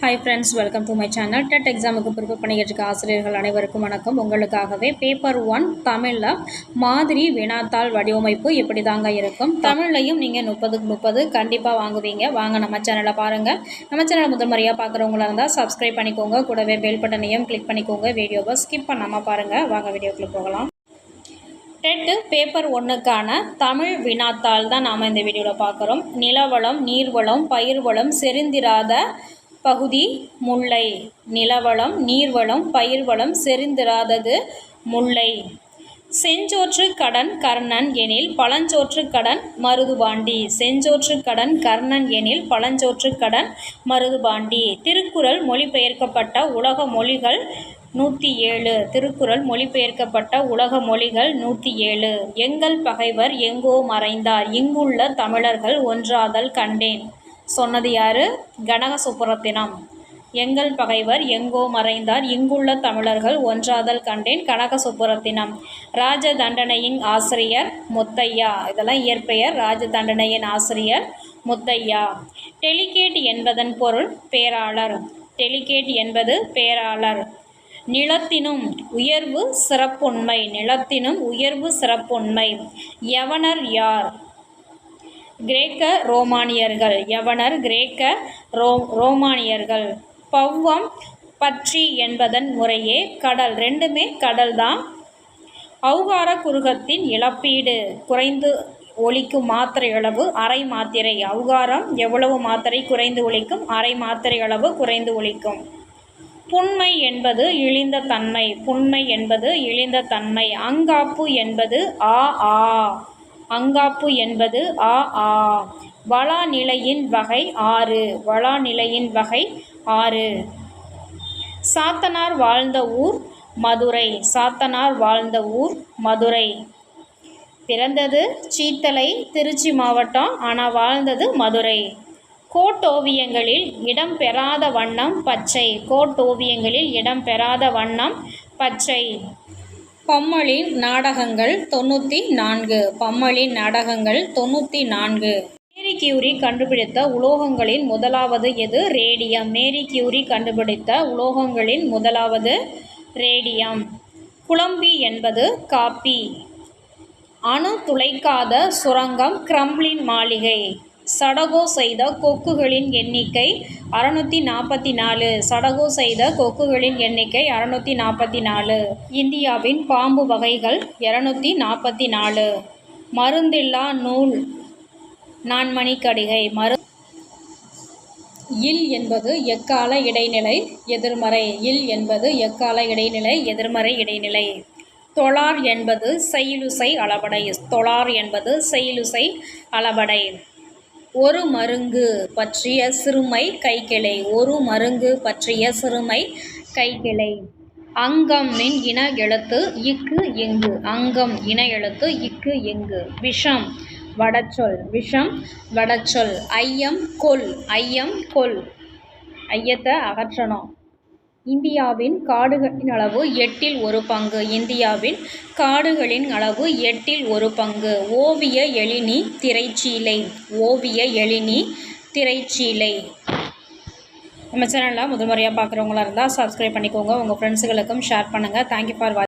Hi friends welcome to my channel TET எக்ஸாமுக்கு prepare பண்ணிக்கிட்டு இருக்க ஆசிரியர்கள் அனைவருக்கும் வணக்கம். உங்களுக்காகவே பேப்பர் ஒன் தமிழில் மாதிரி வினாத்தாள் வடிவமைப்பு இப்படி தாங்க இருக்கும். தமிழ்லையும் நீங்கள் முப்பதுக்கு முப்பது கண்டிப்பாக வாங்குவீங்க. வாங்க நம்ம சேனலை பாருங்கள் நம்ம சேனல் முதல் முறையாக பார்க்குறவங்களா இருந்தால் சப்ஸ்கிரைப் பண்ணிக்கோங்க. கூடவே பெல் பட்டனையும் கிளிக் பண்ணிக்கோங்க. வீடியோவை ஸ்கிப் பண்ணாமல் பாருங்கள் வாங்க வீடியோக்குள்ளே போகலாம். டெட்டு பேப்பர் ஒன்றுக்கான தமிழ் வினாத்தாள் தான் நாம் இந்த வீடியோவில் பார்க்குறோம் நிலவளம் நீர்வளம் பயிர்வளம் செறிந்திராத பகுதி முல்லை. நிலவளம் நீர்வளம் பயிர்வளம் செறிந்திராதது முல்லை. செஞ்சோற்று கடன் கர்ணன் எனில் பழஞ்சோற்று கடன் மருதுபாண்டி. செஞ்சோற்று கடன் கர்ணன் எனில் பழஞ்சோற்று கடன் மருதுபாண்டி. திருக்குறள் மொழிபெயர்க்கப்பட்ட உலக மொழிகள் நூற்றி ஏழு திருக்குறள் மொழிபெயர்க்கப்பட்ட உலக மொழிகள் நூற்றி ஏழு எங்கள் பகைவர் எங்கோ மறைந்தார். இங்குள்ள தமிழர்கள் ஒன்றாதல் கண்டேன். சொன்னது யாரு? கனக சுப்புரத்தினம் எங்கள் பகைவர் எங்கோ மறைந்தார். இங்குள்ள தமிழர்கள் ஒன்றாதல் கண்டேன் கனக சுப்புரத்தினம் ராஜ தண்டனையின் ஆசிரியர் முத்தையா. இதெல்லாம் இயற்பெயர். ராஜ தண்டனையின் ஆசிரியர் முத்தையா. டெலிகேட் என்பதன் பொருள் பேராளர். டெலிகேட் என்பது பேராளர். நிலத்தினும் உயர்வு சிறப்புண்மை. நிலத்தினும் உயர்வு சிறப்புண்மை. யவனர் யார்? கிரேக்க ரோமானியர்கள். யவனர் கிரேக்க ரோ ரோமானியர்கள். பவ்வம் பற்றி என்பதன் முறையே கடல். ரெண்டுமே கடல் தான் குருகத்தின் இழப்பீடு குறைந்து ஒழிக்கும் மாத்திரை அளவு அரை மாத்திரை. அவுகாரம் எவ்வளவு மாத்திரை குறைந்து ஒழிக்கும் அரை மாத்திரை அளவு குறைந்து ஒழிக்கும் புண்மை என்பது இழிந்த தன்மை. புண்மை என்பது இழிந்த தன்மை. அங்காப்பு என்பது ஆ ஆ. அங்காப்பு என்பது ஆ ஆ. வளா நிலையின் வகை ஆறு. வளா நிலையின் வகை ஆறு. சாத்தனார் வாழ்ந்த ஊர் மதுரை. சாத்தனார் வாழ்ந்த ஊர் மதுரை. பிறந்தது சீத்தலை திருச்சி மாவட்டம். ஆனால் வாழ்ந்தது மதுரை. கோட்டோவியங்களில் இடம்பெறாத வண்ணம் பச்சை. கோட்டோவியங்களில் இடம்பெறாத வண்ணம் பச்சை. பம்மளின் நாடகங்கள் தொண்ணூற்றி நான்கு. பம்மளின் நாடகங்கள் தொண்ணூற்றி நான்கு. மேரி கியூரி கண்டுபிடித்த உலோகங்களின் முதலாவது எது? ரேடியம். மேரி கியூரி கண்டுபிடித்த உலோகங்களின் முதலாவது ரேடியம். குழம்பி என்பது காப்பி. அணு துளைக்காத சுரங்கம் கிரம்ளின் மாளிகை. சடகோ செய்த கொக்குகளின் எண்ணிக்கை அறநூற்றி நாற்பத்தி நாலு சடகோ செய்த கொக்குகளின் எண்ணிக்கை அறநூற்றி நாற்பத்தி நாலு இந்தியாவின் பாம்பு வகைகள் இரநூத்தி நாற்பத்தி நாலு மருந்தில்லா நூல் நான்மணிக்கடிகை. மரு இல் என்பது எக்கால இடைநிலை எதிர்மறை. இல் என்பது எக்கால இடைநிலை எதிர்மறை இடைநிலை. தொழார் என்பது செயலுசை அளபடை தொழார் என்பது செயலுசை அளபடை ஒரு மருங்கு பற்றிய சிறுமை கைக்கிளை ஒரு மருங்கு பற்றிய சிறுமை கைக்கிளை அங்கம் மின் இன எழுத்து இக்கு எங்கு? அங்கம் இன எழுத்து இக்கு எங்கு? விஷம் வடச்சொல். விஷம் வடச்சொல். ஐயம் கொல். ஐயம் கொல். ஐயத்தை அகற்றணும். இந்தியாவின் காடுகளின் அளவு எட்டில் ஒரு பங்கு இந்தியாவின் காடுகளின் அளவு எட்டில் ஒரு பங்கு. ஓவிய எழினி திரைச்சீலை ஓவிய எழினி திரைச்சீலை. நம்ம சேனலில் முதல் முறையாக பார்க்குறவங்களா இருந்தால் சப்ஸ்கிரைப் பண்ணிக்கோங்க. உங்கள் ஃப்ரெண்ட்ஸுகளுக்கும் ஷேர் பண்ணுங்கள் தேங்க்யூ ஃபார் வாட்சிங்